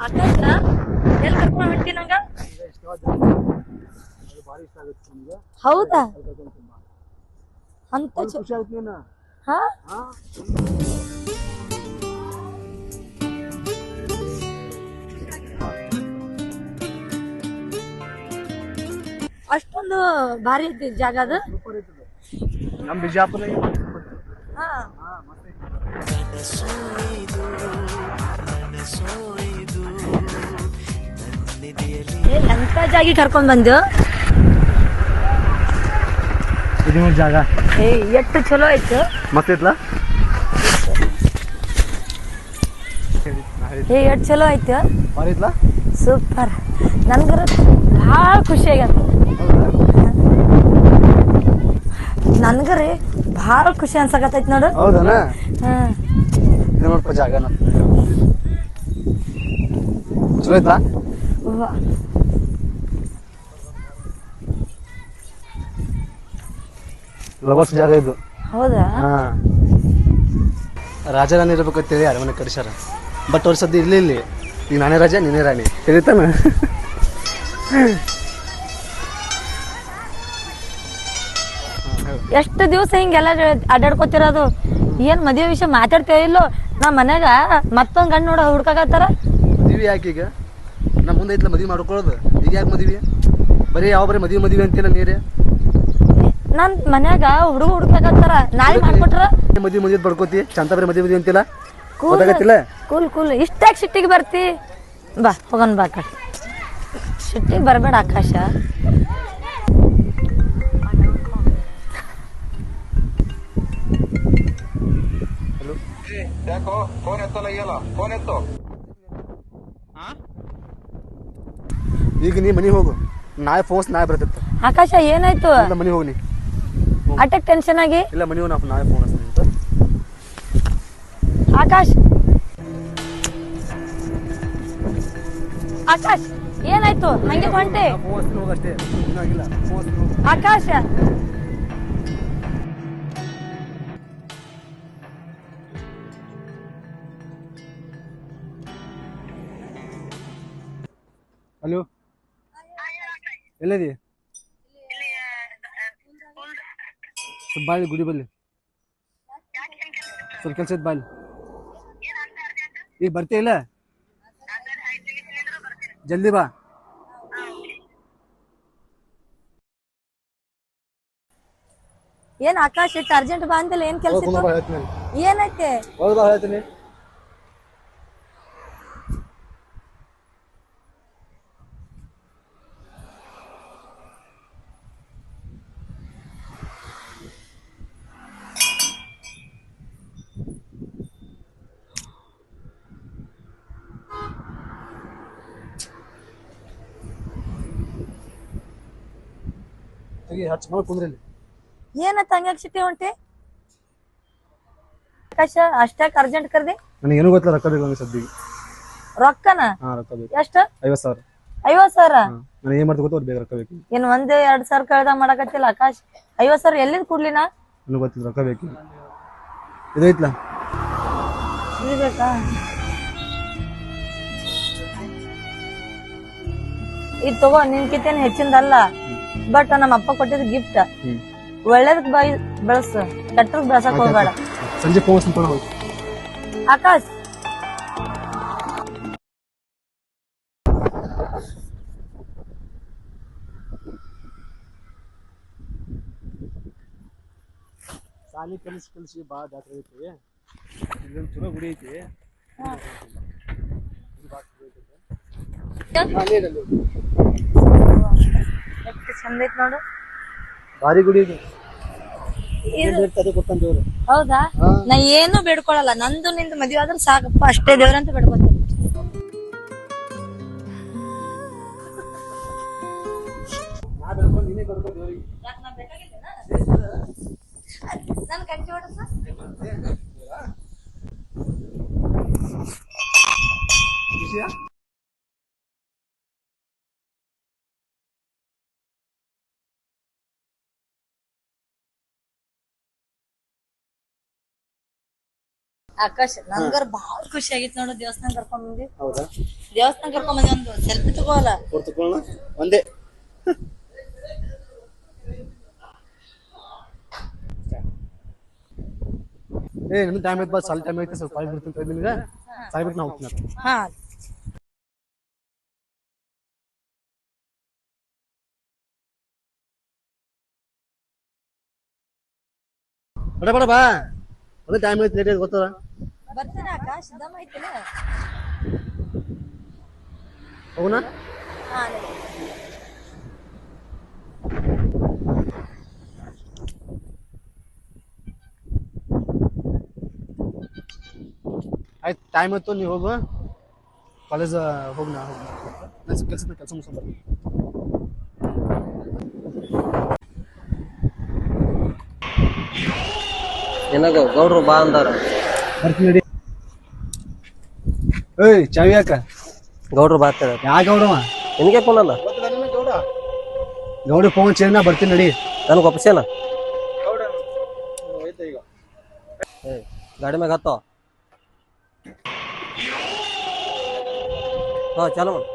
ಆಕಾಶ ಎಲ್ಲಿ ಕರ್ಕೊಂಡ್ ಹೊಂಟಿ ನಂಗ? ಆಗುತ್ತೆ ನಿಮ್ಗೆ ಹೌದಾ? ಅಂತ ಚ- ಖುಷಿ ಆಗುತ್ತೆ ನೀನು ಹಾ? ಹಾ ಅಷ್ಟೊಂದು ಭಾರಿ ಐತಿ ಜಾಗ ಅದು? ನಮ್ಮ ಬಿಜಾಪುರ ಹಾ. ಏ, ಎಂತ ಜಾಗಿ ಕರ್ಕೊಂಡ್ ಬಂದು. ಇದು ಜಾಗ? ಏ ಎಷ್ಟು ಚಲೋ ಆಯ್ತು. ಮತ್ತಿತ್ಲ? ಏ ಎಷ್ಟು ಚಲೋ ಆಯ್ತು. ಸೂಪರ್. ನನ್ಗರ ಭಾಳ ಖುಷಿ ಆಗ್ಯದ ನನ್ಗರಿ ಭಾಳ ಖುಷಿ ಅನ್ಸಕತ್ತೈತಿ ನೋಡು. ಹೌದನ? ಹ್ಮ್. ಇದು ನೋಡ್ಕೋ ಜಾಗನ. ಚಲೋ. ಲವರ್ಸ್ ಜಾಗ ಇದು. ಹೌದಾ? ಹಾ. ರಾಜರಾಣಿ ಇರ್ಬೇಕಂತೇಳಿ ಅರಮನೆ ಕಡಿಸ್ಯಾರ ಬಟ್ ಅವ್ರ ಸದ್ಯ ಇರ್ಲಿ ಇಲ್ಲಿ. ಈಗ ನಾನೇ ರಾಜ ನೀನೇ ರಾಣಿ. ಹೇಳಿತಾನ ಎಷ್ಟು ದಿವಸ ಹಿಂಗೆಲ್ಲ ಅಡ್ಡಾಡ್ಕೋತಿರೋದು ಏನು ಮದುವೆ ವಿಷಯ ಮಾತಾಡ್ತೇವೆ ಇಲ್ಲೋ? ನಾ ಮನ್ಯಾಗ ಮತ್ತೊಂದ್ ಗಂಡ್ ನೋಡ ಹುಡ್ಕಾಕತ್ತಾರ. ಮದುವೆ ಯಾಕೆ ಈಗ ನಮ್ಮ ಮುಂದೆ ಐತ್ಲ ಮದುವೆ ಮಾಡ್ಕೊಳ್ಳೋದು ಈಗ ಯಾಕೆ ಮದುವೆ? ಬರೀ ಯಾವ ಬರೀ ಮದುವೆ ಮದುವೆ ಅಂತಿಲ್ಲ ನೀರೇ? ನನ್ ಮನ್ಯಾಗ ಹುಡುಗ ಹುಡ್ಕಾಕತ್ತಾರ. ನಾಳೆ ಮಾಡ್ಕೊಟ್ರ? ಮದುವೆ ಮದುವೆ ಬಡ್ಕೋತಿ? ಚಂದ ಬರೀ ಮದುವೆ ಮದುವೆ ಅಂತಿಲ್ಲ ಕೂಲ್ ಗೊತ್ತಾಗತ್ತಿಲ್ಲ? Cool cool. ಇಷ್ಟಾಗಿ ಸಿಟ್ಟಿಗೆ ಬರ್ತಿ. ಬಾ ಹೋಗನ್ ಬಾ ಕಡೆ ಸಿಟ್ಟಿಗೆ ಬರಬೇಡ ಆಕಾಶ. ಫೋನ್ ಎತ್ತಲ್ಲ ಇಲ್ಲ ಫೋನ್ ಎತ್ತು ಈಗ ನೀ ಮನೆ ಹೋಗು. ನಾಳೆ ಫೋನ್ಸ್ ನಾಳೆ ಬರ್ತಿತ್ತು ಆಕಾಶ ಏನಾಯ್ತು? ಇಲ್ಲ ಮನೆ ಹೋಗಿ ನೀ. ಅಟಕ್ ಟೆನ್ಷನ್ ಆಗಿ? ಇಲ್ಲ ಮನೆ ಹೋಗಿ ನಾಯ್ ಫೋನ್ ಹಚ್ತೀನಿ ಆಕಾಶ್! ಆಕಾಶ್ ಏನಾಯ್ತು? ಹಂಗೆ ಹೊಂಟೆ ಫೋನ್ ಹಲೋ? ಎಲ್ಲದಿ? ಬಾಳಿ ಗುಡಿ ಬಲ್ಲಿ ಸ್ವಲ್ಪ ಕೆಲಸ ಐತೆ ಬಾಳಿ. ಈಗ ಬರ್ತೀಯ ಇಲ್ಲ? ಜಲ್ದಿ ಬಾ. ಏನ್ ಆಕಾಶ್ ಇಟ್ಟು ಅರ್ಜೆಂಟ್ ಬಾ ಅಂತಲ್ಲ ಏನ್ ಕೆಲ್ಸ ಕುಂದ್ರ ತೆಗಿ ಹಚ್ಚ ಮಾಡಿ ಹಂಗ್ಯಾಕ್ ಸಿಟ್ಟಿ ಹೊಂಟೆ ಆಕಾಶ ಅಷ್ಟ್ಯಾಕ ಅರ್ಜೆಂಟ್ ಕರ್ದಿ? ನನಗೆ ಏನು ಗೊತ್ತಿಲ್ಲ ರೊಕ್ಕ ಬೇಕು ರೊಕ್ಕನ? ಹಾಂ ರೊಕ್ಕ ಬೇಕು. ಎಷ್ಟ? ಐವತ್ ಸಾವಿರ. ಐವತ್ ಸಾವಿರ? ಹಾಂ ನನಗೆ ಏನು ಗೊತ್ತು ಬೇಕು ರೊಕ್ಕ ಬೇಕು. ಏನ್ ಒಂದ್ ಎರಡ್ ಸಾವಿರ ಕಳ್ದ ಮಾಡಕತ್ತಿಲ್ಲ ಆಕಾಶ್. ಐವತ್ ಸಾವಿರ ಎಲ್ಲಿಂದ ಕೊಡ್ಲಿ ನಾ ನನಗೆ ಗೊತ್ತಿಲ್ಲ ರೊಕ್ಕ ಬೇಕು. ಇದೈತ್ಲ? ಇದು ತಗೋ ನಿನ್ಕಿತೇನ್ ಹೆಚ್ಚಿಂದಲ್ಲ. ಬಟ್ ನಮ್ಮ ಅಪ್ಪ ಕೊಟ್ಟಿದ್ ಗಿಫ್ಟ್ ಒಳ್ಳೇದಕ್ ಬೈ ಬೆಳಸ ಕೆಟ್ಟದ್ ಬೆಳಸಕ್ ಹೋಗ್ಬೇಡ. ಸಂಜೆ ಆಕಾಶ್. ಸಾಲಿ ಕಲಿಸಿ ಕಲಿಸಿ ಭಾಳ ಜಾತ್ರೆ ಐತಿ. ಇಲ್ಲೊಂದು ಚಲೋ ಗುಡಿ ಐತಿ. ಎಷ್ಟು ಚಂದ ಐತ್ ನೋಡು. ಭಾರಿ ಗುಡಿ ಇದು. ದೇವ್ರು? ಹೌದಾ? ನಾ ಏನು ಬೇಡ್ಕೊಳಲ್ಲ. ನಂದು ನಿಂದು ಮದ್ವೆ ಆದ್ರೆ ಸಾಕಪ್ಪ ಅಷ್ಟೇ ದೇವ್ರಂತ ಬೇಡ್ಕೊತೀನಿ. ನಾ ಬೆಳ್ಕೊಂಡು ನೀನೇ ಕೊಡ್ಕೋ ದೇವ್ರಿಗೆ ನನ್ ಕಂಚಿ ಹೊಡ್ಸ? ಆಕಾಶ್. ನಂಗರ್ ಬಾಳ ಖುಷಿ ಆಗಿತ್ತು ನೋಡು ದೇವಸ್ಥಾನ ಕರ್ಕೊಂಡ್ ಬಂದಿ. ಹೌದಾ? ದೇವಸ್ಥಾನ ಕರ್ಕೊಂಡ್ ಬಂದಿ ಒಂದು ಸೆಲ್ಫಿ ತಗೋಲ್ಲ. ಕೊಡ್ತಕೊಳ್ಳ ಒಂದೇ. ಏ ನಿಮ್ ಟೈಮ್ ಐತ್ ಬಾ ಸಾಲಿ ಟೈಮ್ ಐತೆ ಸ್ವಲ್ಪ ಸಾಲಿ ಬಿಡ್ತೀನಿ ಕೈ ನಿನಗೆ. ನಾವು ಹೋಗ್ತೀನಿ ಹಾ. ಬಡ ಬಡ ಬಾ. ಅದೇ ಟೈಮ್ ಐತೆ ಲೇಟ್ ಐತೆ ಗೊತ್ತದ? ಬರ್ತೀನಿ ಆಕಾಶ್ ದಮ್ ಐತಿಲ್ಲ ಹೋಗೋಣ ಹಾ ಆಯ್ತು ಟೈಮ್ ಆಯ್ತು ನೀವು ಹೋಗು. ಕಾಲೇಜ್ ಹೋಗಿ ನಾ ಹೋಗಿ ನಾನು ಕೆಲಸ ಕೆಲಸ ಮುಗಿಸ್ಕೊಂಡು ಬರ್ತೀನಿ. ನಿನಗ ಗೌಡ್ರು ಬಾ ಅಂದಾರ. ಬರ್ತೀನಿ ಏಯ್ ಚಾವಿ ಯಾಕ? ಗೌಡ್ರು ಬಾ ಅಂತ ಯಾ ಗೌಡವ ನಿನಗೆ ಫೋನ್ ಅಲ್ಲ? ಗೌಡ್ರಿ ಫೋನ್ ಚೇನ ಬರ್ತೀನಿ ನಡಿ. ನನಗೆ ಈಗ ಏ ಗಾಡಿ ಮ್ಯಾಗ ಹತ್ತೋ? ಹಾ ಚಾಲು ಮಾಡು.